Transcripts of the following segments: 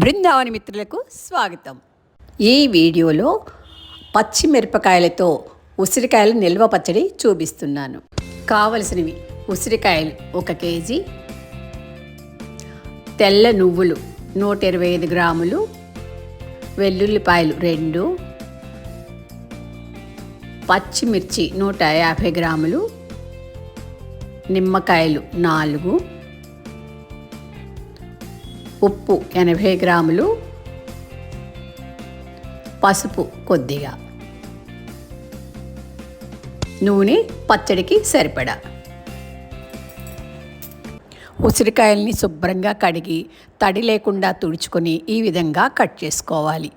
బృందావని మిత్రులకు స్వాగతం. ఈ వీడియోలో పచ్చిమిరపకాయలతో ఉసిరికాయల నిల్వ పచ్చడి చూపిస్తున్నాను. కావలసినవి ఉసిరికాయలు ఒక కేజీ తెల్ల నువ్వులు నూట ఇరవై ఐదు గ్రాములు వెల్లుల్లిపాయలు రెండు పచ్చిమిర్చి నూట యాభై గ్రాములు నిమ్మకాయలు నాలుగు ఉప్పు ఎనభై గ్రాములు పసుపు కొద్దిగా నూనె పచ్చడికి సరిపడా. ఉసిరికాయల్ని శుభ్రంగా కడిగి తడి లేకుండా తుడుచుకొని ఈ విధంగా కట్ చేసుకోవాలి.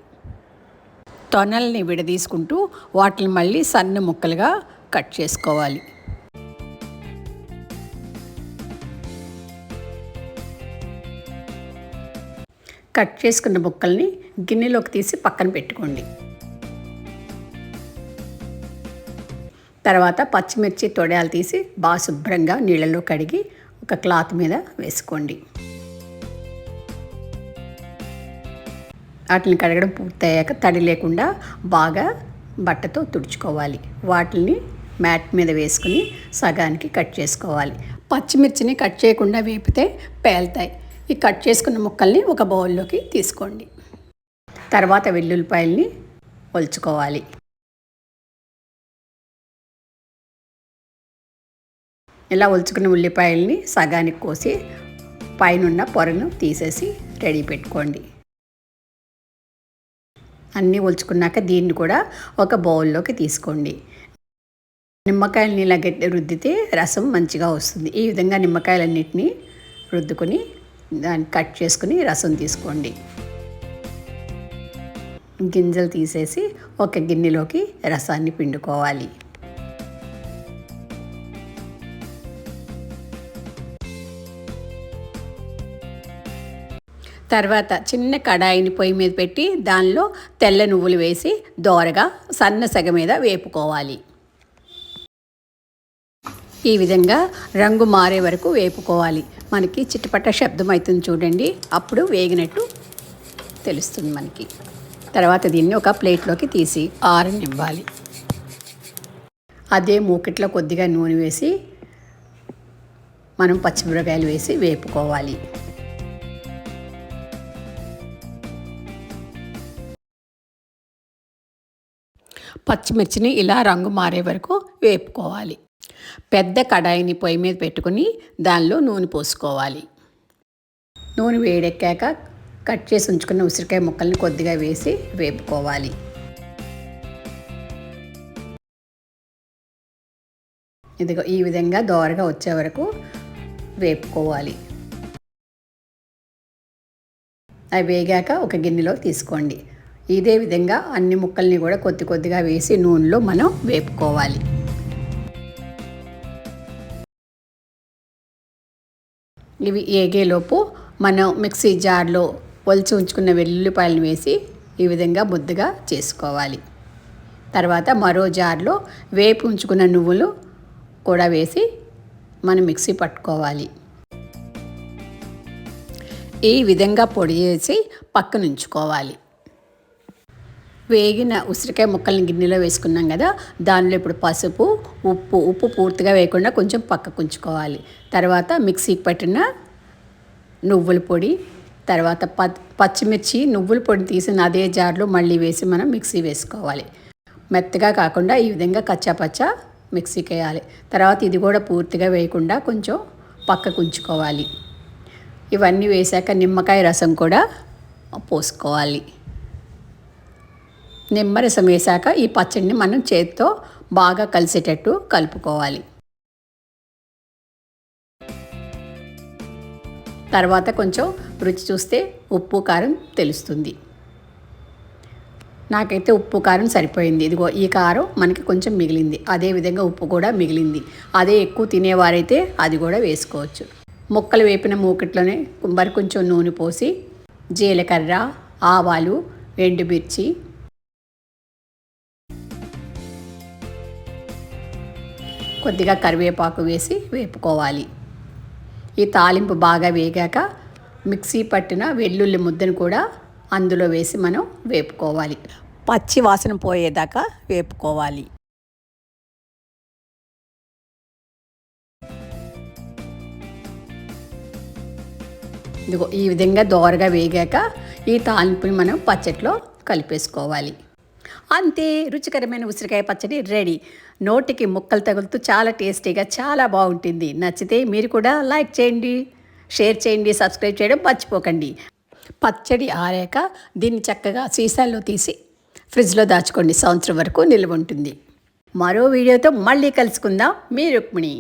తొనల్ని విడదీసుకుంటూ వాటిని మళ్ళీ సన్న ముక్కలుగా కట్ చేసుకోవాలి. కట్ చేసుకున్న ముక్కల్ని గిన్నెలోకి తీసి పక్కన పెట్టుకోండి. తర్వాత పచ్చిమిర్చి తొడయాలు తీసి బాగా శుభ్రంగా నీళ్ళలో కడిగి ఒక క్లాత్ మీద వేసుకోండి. వాటిని కడగడం పూర్తయ్యాక తడి లేకుండా బాగా బట్టతో తుడుచుకోవాలి. వాటిని మ్యాట్ మీద వేసుకుని సగానికి కట్ చేసుకోవాలి. పచ్చిమిర్చిని కట్ చేయకుండా వేపితే పేలుతాయి. ఈ కట్ చేసుకున్న ముక్కల్ని ఒక బౌల్లోకి తీసుకోండి. తర్వాత వెల్లుల్లిపాయల్ని ఒలుచుకోవాలి. ఇలా ఒలుచుకున్న ఉల్లిపాయల్ని సగానికి కోసి పైనున్న పొరను తీసేసి రెడీ పెట్టుకోండి. అన్నీ ఒలుచుకున్నాక దీన్ని కూడా ఒక బౌల్లోకి తీసుకోండి. నిమ్మకాయలని ఇలా గట్టి రుద్దితే రసం మంచిగా వస్తుంది. ఈ విధంగా నిమ్మకాయలన్నింటినీ రుద్దుకొని దాన్ని కట్ చేసుకుని రసం తీసుకోండి. గింజలు తీసేసి ఒక గిన్నెలోకి రసాన్ని పిండుకోవాలి. తర్వాత చిన్న కడాయిని పొయ్యి మీద పెట్టి దానిలో తెల్ల నువ్వులు వేసి దోరగా సన్న సెగ మీద వేపుకోవాలి. ఈ విధంగా రంగు మారే వరకు వేపుకోవాలి. మనకి చిట్టపట్ట శబ్దం అవుతుంది చూడండి. అప్పుడు వేగినట్టు తెలుస్తుంది మనకి. తర్వాత దీన్ని ఒక ప్లేట్లోకి తీసి ఆరనివ్వాలి. అదే మూకిట్లో కొద్దిగా నూనె వేసి మనం పచ్చిమిరకాయలు వేసి వేపుకోవాలి. పచ్చిమిర్చిని ఇలా రంగు మారే వరకు వేపుకోవాలి. పెద్ద కడాయిని పొయ్యి మీద పెట్టుకుని దానిలో నూనె పోసుకోవాలి. నూనె వేడెక్కాక కట్ చేసి ఉంచుకున్న ఉసిరికాయ ముక్కల్ని కొద్దిగా వేసి వేపుకోవాలి. ఇదిగో ఈ విధంగా దోరగా వచ్చే వరకు వేపుకోవాలి. అవి వేగాక ఒక గిన్నెలో తీసుకోండి. ఇదే విధంగా అన్ని ముక్కల్ని కూడా కొద్ది కొద్దిగా వేసి నూనెలో మనం వేపుకోవాలి. ఇవి ఏగేలోపు మనం మిక్సీ జార్లో ఒలిచి ఉంచుకున్న వెల్లుల్లిపాయలను వేసి ఈ విధంగా ముద్దగా చేసుకోవాలి. తర్వాత మరో జార్లో వేపు ఉంచుకున్న నువ్వులు కూడా వేసి మనం మిక్సీ పట్టుకోవాలి. ఈ విధంగా పొడి చేసి పక్కన ఉంచుకోవాలి. వేగిన ఉసిరికాయ ముక్కల్ని గిన్నెలో వేసుకున్నాం కదా దానిలో ఇప్పుడు పసుపు ఉప్పు ఉప్పు పూర్తిగా వేయకుండా కొంచెం పక్కకు ఉంచుకోవాలి. తర్వాత మిక్సీకి పట్టిన నువ్వుల పొడి తర్వాత ప పచ్చిమిర్చి నువ్వుల పొడి తీసిన అదే జార్లో మళ్ళీ వేసి మనం మిక్సీ వేసుకోవాలి. మెత్తగా కాకుండా ఈ విధంగా కచ్చాపచ్చ మిక్సీకి వేయాలి. తర్వాత ఇది కూడా పూర్తిగా వేయకుండా కొంచెం పక్కకు ఉంచుకోవాలి. ఇవన్నీ వేసాక నిమ్మకాయ రసం కూడా పోసుకోవాలి. నిమ్మరసం వేసాక ఈ పచ్చడిని మనం చేతితో బాగా కలిసేటట్టు కలుపుకోవాలి. తర్వాత కొంచెం రుచి చూస్తే ఉప్పు కారం తెలుస్తుంది. నాకైతే ఉప్పు కారం సరిపోయింది. ఇదిగో ఈ కారం మనకి కొంచెం మిగిలింది. అదే విధంగా ఉప్పు కూడా మిగిలింది. అదే ఎక్కువ తినేవారైతే అది కూడా వేసుకోవచ్చు. ముక్కలు వేపిన మూకిట్లోనే మరి కొంచెం నూనె పోసి జీలకర్ర ఆవాలు ఎండుమిర్చి కొద్దిగా కరివేపాకు వేసి వేపుకోవాలి. ఈ తాలింపు బాగా వేగాక మిక్సీ పట్టిన వెల్లుల్లి ముద్దను కూడా అందులో వేసి మనం వేపుకోవాలి. పచ్చి వాసన పోయేదాకా వేపుకోవాలి. ఇదిగో ఈ విధంగా దోరగా వేగాక ఈ తాలింపుని మనం పచ్చట్లో కలిపేసుకోవాలి. అంతే రుచికరమైన ఉసిరికాయ పచ్చడి రెడీ. నోటికి ముక్కలు తగులుతూ చాలా టేస్టీగా చాలా బాగుంటుంది. నచ్చితే మీరు కూడా లైక్ చేయండి షేర్ చేయండి సబ్స్క్రైబ్ చేయడం మర్చిపోకండి. పచ్చడి ఆరాక దీన్ని చక్కగా సీసాల్లో తీసి ఫ్రిడ్జ్లో దాచుకోండి. సంవత్సరం వరకు నిల్వ ఉంటుంది. మరో వీడియోతో మళ్ళీ కలుసుకుందాం. మీ రుక్మిణి.